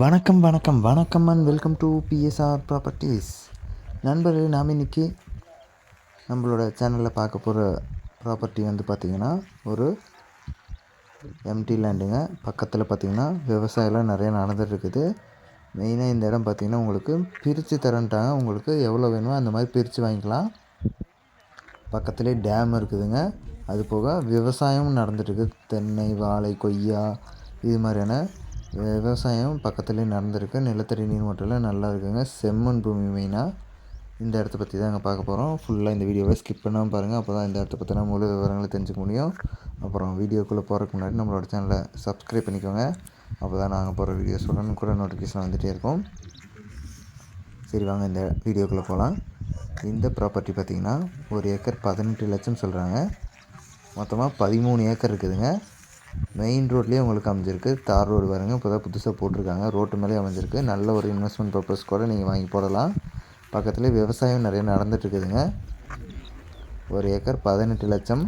வணக்கம் வணக்கம் வணக்கம் and welcome to BSR properties நண்பர்களே நாம் இன்றைக்கி நம்மளோட சேனலில் பார்க்க போகிற ப்ராப்பர்ட்டி வந்து பார்த்திங்கன்னா ஒரு எம்டி லேண்டுங்க பக்கத்தில் பார்த்திங்கன்னா விவசாயம்லாம் நிறைய நடந்துட்டுருக்குது மெயினாக இந்த இடம் பார்த்திங்கன்னா உங்களுக்கு பிரித்து தரன்ட்டாங்க. உங்களுக்கு எவ்வளோ வேணுமோ அந்த மாதிரி பிரித்து வாங்கிக்கலாம். பக்கத்துலேயே டேம் இருக்குதுங்க. அது போக விவசாயமும் நடந்துட்டுருக்கு தென்னை வாழை கொய்யா இது மாதிரியான விவசாயம் பக்கத்துலேயே நடந்திருக்கு. நிலத்தடி நீர் மட்டம்லாம் நல்லா இருக்குங்க. செம்மண் பூமி மெயினாக இந்த இடத்த பற்றி தாங்க பார்க்க போகிறோம் ஃபுல்லாக இந்த வீடியோவை ஸ்கிப் பண்ணாமல் பாருங்கள் அப்போ தான் இந்த இடத்த பற்றின முழு விவரங்களை தெரிஞ்சுக்க முடியும். அப்புறம் வீடியோக்குள்ளே போகிறதுக்கு முன்னாடி நம்மளோட சேனலை சப்ஸ்கிரைப் பண்ணிக்கோங்க. அப்போ தான் நாங்கள் போகிற வீடியோஸ் உடனே கூட நோட்டிஃபிகேஷன் வந்துகிட்டே இருக்கும். சரி வாங்க இந்த வீடியோக்குள்ளே போகலாம் இந்த ப்ராப்பர்ட்டி பார்த்திங்கன்னா ஒரு ஏக்கர் பதினெட்டு லட்சம் சொல்கிறாங்க மொத்தமாக பதிமூணு ஏக்கர் இருக்குதுங்க. மெயின் ரோட்லேயே உங்களுக்கு அமைஞ்சிருக்கு. தார் ரோடு பாருங்கள் இப்போ தான் புதுசாக போட்டிருக்காங்க. ரோட்டு மேலே அமைஞ்சிருக்கு. நல்ல ஒரு இன்வெஸ்ட்மெண்ட் பர்பஸ் கூட நீங்கள் வாங்கி போடலாம். பக்கத்துலேயே விவசாயம் நிறைய நடந்துட்டுருக்குதுங்க. ஒரு ஏக்கர் பதினெட்டு லட்சம்.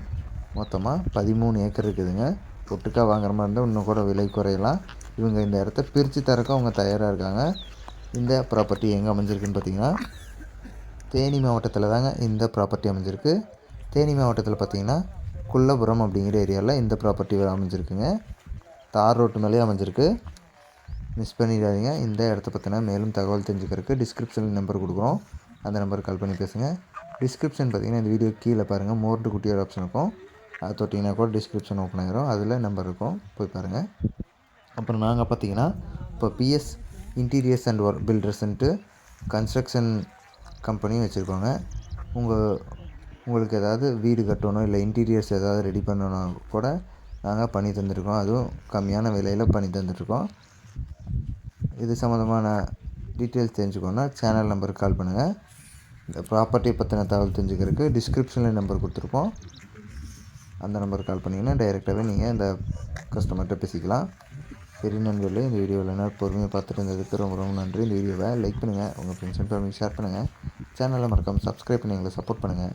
மொத்தமாக பதிமூணு ஏக்கர் இருக்குதுங்க. ஒட்டுக்காக வாங்குற மாதிரி இருந்தால் இன்னும் கூட விலை குறையலாம். இவங்க இந்த இடத்த பிரித்து தரக்க அவங்க தயாராக இருக்காங்க. இந்த ப்ராப்பர்ட்டி எங்கே அமைஞ்சிருக்குன்னு பார்த்தீங்கன்னா தேனி மாவட்டத்தில் தாங்க இந்த ப்ராப்பர்ட்டி அமைஞ்சிருக்கு. தேனி மாவட்டத்தில் பார்த்திங்கன்னா குள்ளபுரம் அப்படிங்கிற ஏரியாவில் இந்த ப்ராப்பர்ட்டி அமைஞ்சிருக்குங்க. தார் ரோட்டு மேலேயே அமைஞ்சிருக்கு. மிஸ் பண்ணிடாதீங்க. இந்த இடத்த பற்றின மேலும் தகவல் தெரிஞ்சுக்கிறதுக்கு டிஸ்கிரிப்ஷனில் நம்பர் கொடுக்குறோம். அந்த நம்பருக்கு கால் பண்ணி பேசுங்க. டிஸ்கிரிப்ஷன் பார்த்திங்கன்னா இந்த வீடியோ கீழே பாருங்கள் மோர்டு குட்டியோட ஆப்ஷன் இருக்கும். அதை தொட்டிங்கன்னா கூட டிஸ்கிரிப்ஷன் ஓப்பன் ஆகிரும் அதில் நம்பர் இருக்கும். போய் பாருங்கள் அப்புறம் நாங்கள் பார்த்தீங்கன்னா இப்போ பிஎஸ் இன்டீரியர்ஸ் அண்ட் ஒர்க் பில்டர்ஸ்ன்ட்டு கன்ஸ்ட்ரக்ஷன் கம்பெனியும் வச்சுருக்கோங்க. உங்கள் உங்களுக்கு ஏதாவது வீடு கட்டணும் இல்லை இன்டீரியர்ஸ் ஏதாவது ரெடி பண்ணணும் கூட நாங்கள் பண்ணி தந்துருக்கோம். அதுவும் கம்மியான விலையில் பண்ணி தந்துட்டுருக்கோம் இது சம்மந்தமான டீட்டெயில்ஸ் தெரிஞ்சுக்கோன்னா சேனல் நம்பருக்கு கால் பண்ணுங்கள் இந்த ப்ராப்பர்ட்டியை பற்றின தகவல் தெரிஞ்சுக்கிறதுக்கு டிஸ்கிரிப்ஷனில் நம்பர் கொடுத்துருப்போம். அந்த நம்பருக்கு கால் பண்ணிங்கன்னா டைரெக்டாகவே நீங்கள் இந்த கஸ்டமர்கிட்ட பேசிக்கலாம். சரி நண்பர்களே இந்த வீடியோவில் என்ன பொறுமையாக பார்த்துட்டு இருந்ததுக்கு ரொம்ப ரொம்ப நன்றி. இந்த வீடியோவை லைக் பண்ணுங்கள் உங்கள் ஃப்ரெண்ட்ஸ் அண்ட் ஃபேமிலி ஷேர் பண்ணுங்கள் சேனலை மறக்காமல் சப்ஸ்கிரைப் பண்ணி எங்களை சப்போர்ட் பண்ணுங்கள்